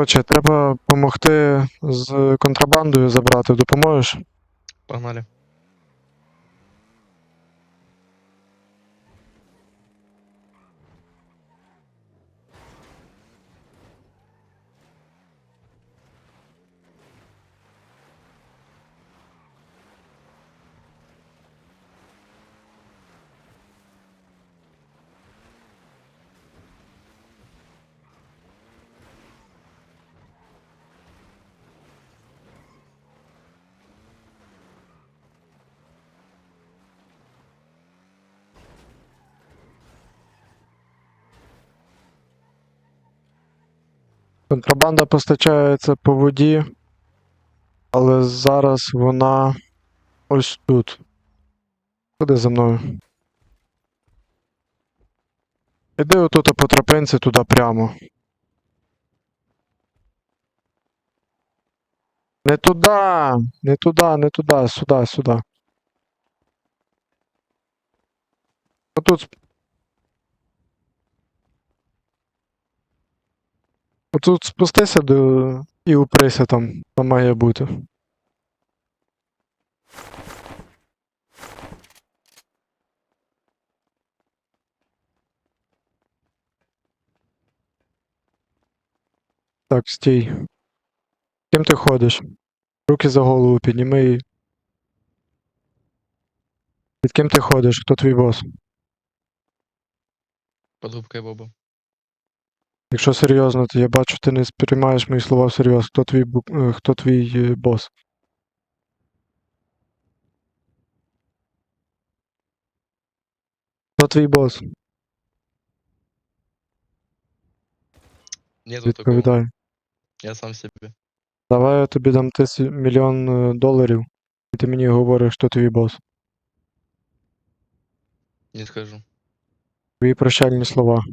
Коротше, треба допомогти з контрабандою забрати. Допоможеш? Погнали. Контрабанда постачається по воді, але зараз вона ось тут. Ходи за мною. Іди отут по тропинці туди прямо. Не туди, не туди, не туди, сюди, сюди. Отут. Отут спустися до... і уприся там, там має бути. Так, стій. Ким ти ходиш? Руки за голову підніми і. Під ким ти ходиш? Хто твій бос? Под Боба. Якщо серйозно, то я бачу, ти не сприймаєш мої слова всерйоз. Хто твій, бу- е, хто твій е, бос? Хто твій бос? Нету такого. Відповідай. Я сам себе. Давай я тобі дам тисяч мільйон е, доларів, і ти мені говориш, хто твій бос. Не скажу. Твої прощальні слова.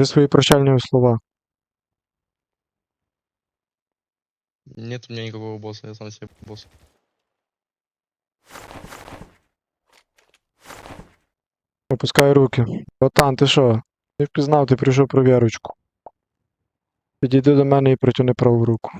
Де свої прощальні слова? Нет у меня никакого босса, я сам себе босс. Опускай руки. Братан, ти що? Я впізнав, ти прийшов провірочку. Підійди до мене і протягни праву руку.